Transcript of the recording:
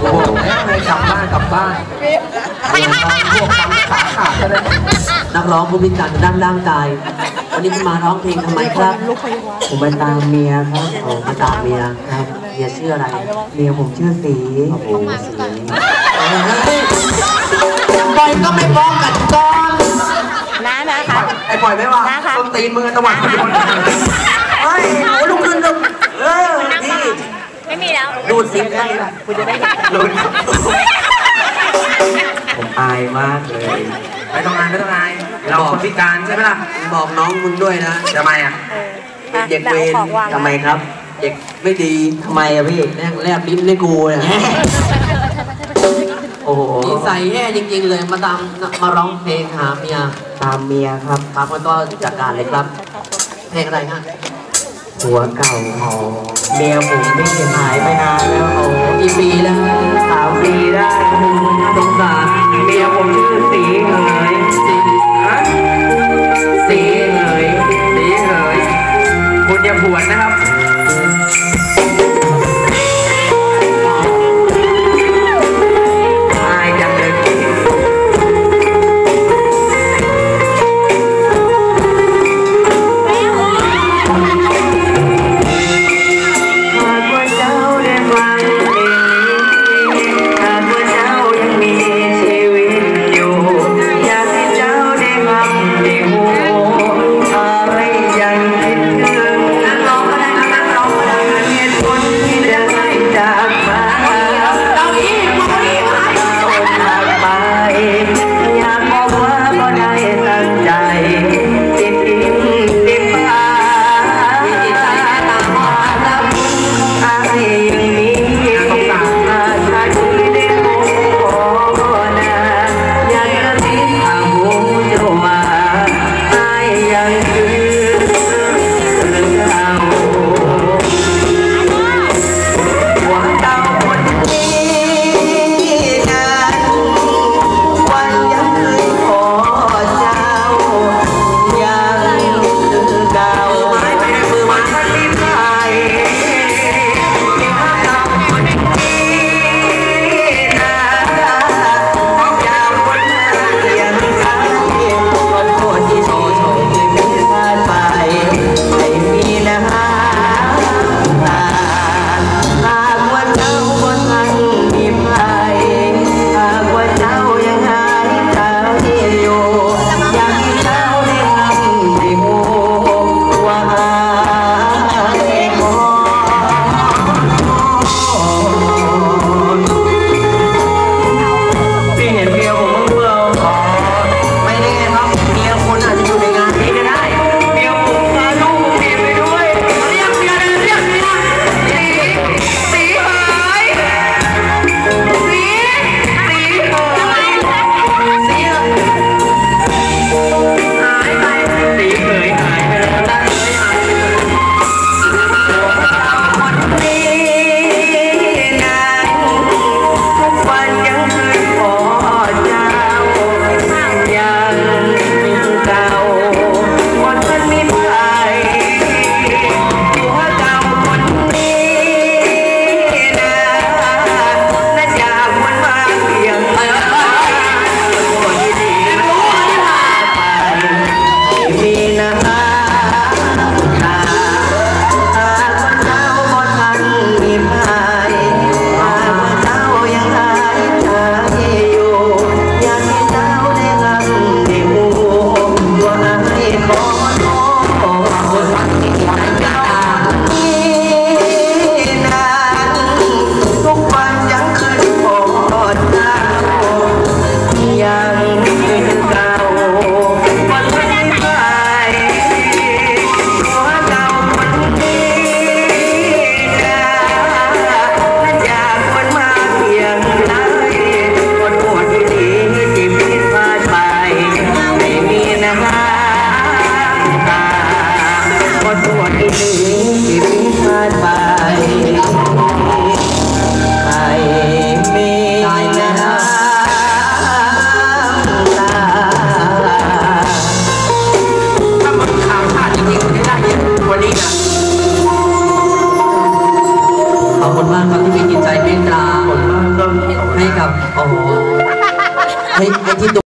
โอ้โหให้กลับบ้านกลับบ้านพวกทำขาขาดก็ได้นักร้องผู้พิการทางด้านร่างกาย วันนี้คุณมาร้องเพลงทำไมครับ ผมมาตามเมียครับโอ้มาตามเมียครับเมียชื่ออะไร เมียผมชื่อสีโอ้โหสีปล่อยก็ไม่ป้องกันก่อนนะนะคะไอ้ปล่อยไม่ว่านะคะต้นตีนมือตะวันตะวัน เฮ้ยโอ้ลุกขึ้นลุกเออนี่ ไม่มี แล้วดูดสิงได้ป่ะคุณจะได้เห็นลุ้นผมอายมากเลย ไม่ต้องอายไม่ต้องอายเราคนพิการใช่ไหมล่ะ บอกน้องมึงด้วยนะทำไมอะเออเด็กเวรของวางทำไมครับ เด็กไม่ดีทำไมอะพี่แม่งแลบลิ้นให้กูเนี่ยโอ้โหนิสัยแย่จริงๆเลยมาตามมาร้องเพลงหาเมียตามเมียครับครับมันก็จัดการเลยครับ เพลงอะไรฮะ ผัวเก่าหอเมียผมไม่เห็นหายไปนานแล้วโอ้กี่ปีแล้วสามปีได้สงสารเมียผมชื่อสีเหย อ๋อไอ้ไอ้ที่